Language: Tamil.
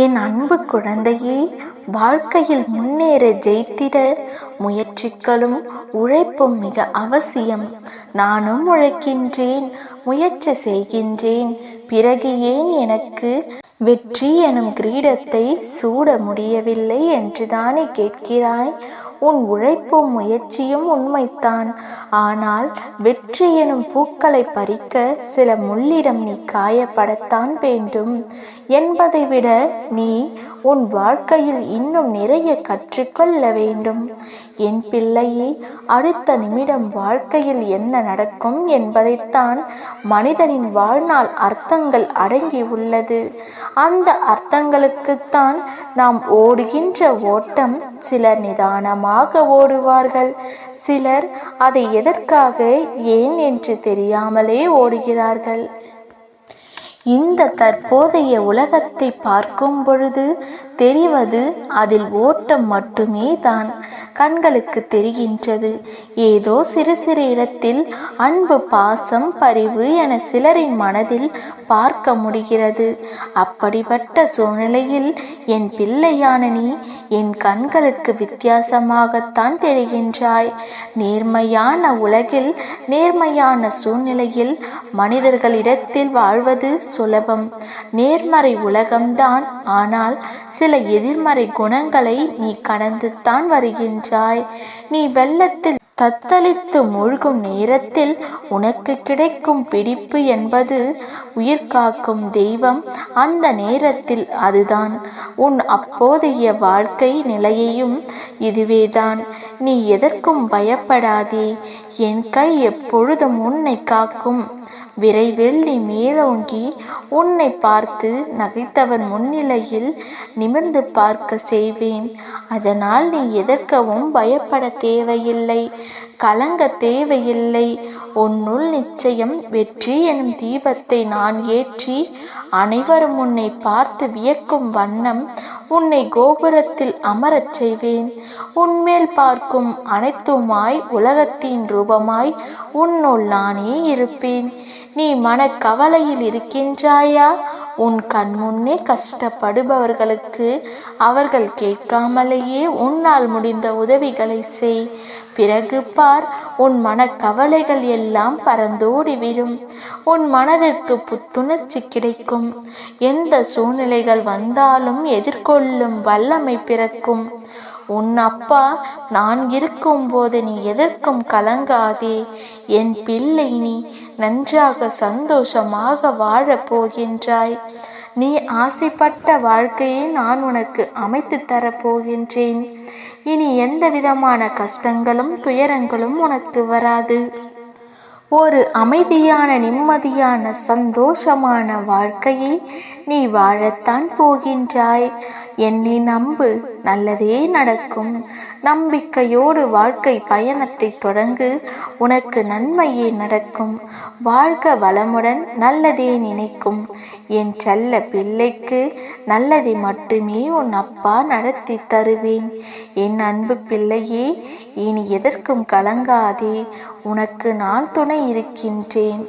என் அன்பு குழந்தையே வாழ்க்கையில் முன்னேற ஜெயித்திட முயற்சிகளும் உழைப்பும் மிக அவசியம். நானும் உழைக்கின்றேன் முயற்சி செய்கின்றேன். பிறகு ஏன் எனக்கு வெற்றி எனும் கிரீடத்தை சூட முடியவில்லை என்றுதானே கேட்கிறாய்? உன் உழைப்பும் முயற்சியும் உண்மைத்தான். ஆனால் வெற்றி எனும் பூக்களை பறிக்க சில முள்ளிடம் நீ காயப்படத்தான் வேண்டும். என்பதை விட நீ உன் வாழ்க்கையில் இன்னும் நிறைய கற்றுக்கொள்ள வேண்டும். என் பிள்ளையே அடுத்த நிமிடம் வாழ்க்கையில் என்ன நடக்கும் என்பதைத்தான் மனிதனின் வாழ்நாள் அர்த்தங்கள் அடங்கி உள்ளது அந்த அர்த்தங்களுக்குத்தான் நாம் ஓடுகின்ற ஓட்டம் சில நிதானமாக ஓடுவார்கள். சிலர் அதை எதற்காக ஏன் என்று தெரியாமலே ஓடுகிறார்கள். இந்த தற்போதைய உலகத்தை பார்க்கும் பொழுது தெரிவது அதில் ஓட்டம் மட்டுமே தான் கண்களுக்கு தெரிகின்றது. ஏதோ சிறு சிறு இடத்தில் அன்பு பாசம் பரிவு என சிலரின் மனதில் பார்க்க முடிகிறது. அப்படிப்பட்ட சூழ்நிலையில் என் பிள்ளையான நீ என் கண்களுக்கு வித்தியாசமாகத்தான் தெரிகின்றாய். நேர்மையான உலகில் நேர்மையான சூழ்நிலையில் மனிதர்களிடத்தில் வாழ்வது சுலபம். நேர்மறை உலகம்தான். ஆனால் சில எதிர்மறை குணங்களை நீ கடந்துத்தான் வருகின்றாய். நீ வெள்ளத்தில் தத்தளித்து மூழ்கும் நேரத்தில் உனக்கு கிடைக்கும் பிடிப்பு என்பது உயிர் காக்கும் தெய்வம். அந்த நேரத்தில் அதுதான். உன் அப்போதைய வாழ்க்கை நிலையையும் இதுவேதான். நீ எதற்கும் பயப்படாதே. என் கை எப்பொழுதும் உன்னை காக்கும். விரைவில் நீ மேலோங்கி உன்னை பார்த்து நகைத்தவன் முன்னிலையில் நிமிர்ந்து பார்க்க செய்வேன். அதனால் நீ எதற்கவும் பயப்பட தேவையில்லை. கலங்க தேவையில்லை. உன்னுள் நிச்சயம் வெற்றி எனும் தீபத்தை நான் ஏற்றி அனைவரும் உன்னை பார்த்து வியக்கும் வண்ணம் உன்னை கோபுரத்தில் அமரச் செய்வேன். உன்மேல் பார்க்கும் அனைத்துமாய் உலகத்தின் ரூபமாய் உன்னுள் நானே இருப்பேன். நீ மனக்கவலையில் இருக்கின்றாயா? உன் கண் முன்னே கஷ்டப்படுபவர்களுக்கு அவர்கள் கேட்காமலேயே உன்னால் முடிந்த உதவிகளை செய். பிறகு பார் உன் மனக்கவலைகள் எல்லாம் பறந்தோடிவிடும். உன் மனதிற்கு புத்துணர்ச்சி கிடைக்கும். எந்த சூழ்நிலைகள் வந்தாலும் எதிர்கொள்ளும் வல்லமை பிறக்கும். உன் அப்பா நான் இருக்கும்போது நீ எதற்கும் கலங்காதே. என் பிள்ளை நீ நன்றாக சந்தோஷமாக வாழப் போகின்றாய். நீ ஆசைப்பட்ட வாழ்க்கையை நான் உனக்கு அமைத்து தரப்போகின்றேன் இனி எந்த விதமான கஷ்டங்களும் துயரங்களும் உனக்கு வராது. ஒரு அமைதியான நிம்மதியான சந்தோஷமான வாழ்க்கையை நீ வாழத்தான் போகின்றாய். என்னை நம்பு நல்லதே நடக்கும். நம்பிக்கையோடு வாழ்க்கை பயணத்தை தொடங்கு. உனக்கு நன்மையே நடக்கும். வாழ்க வளமுடன் நல்லதே நினைக்கும். என் செல்ல பிள்ளைக்கு நல்லதை மட்டுமே உன் அப்பா நடத்தி தருவேன். என் அன்பு பிள்ளையே இனி எதற்கும் கலங்காதே. உனக்கு நான் துணை இருக்கின்றேன்.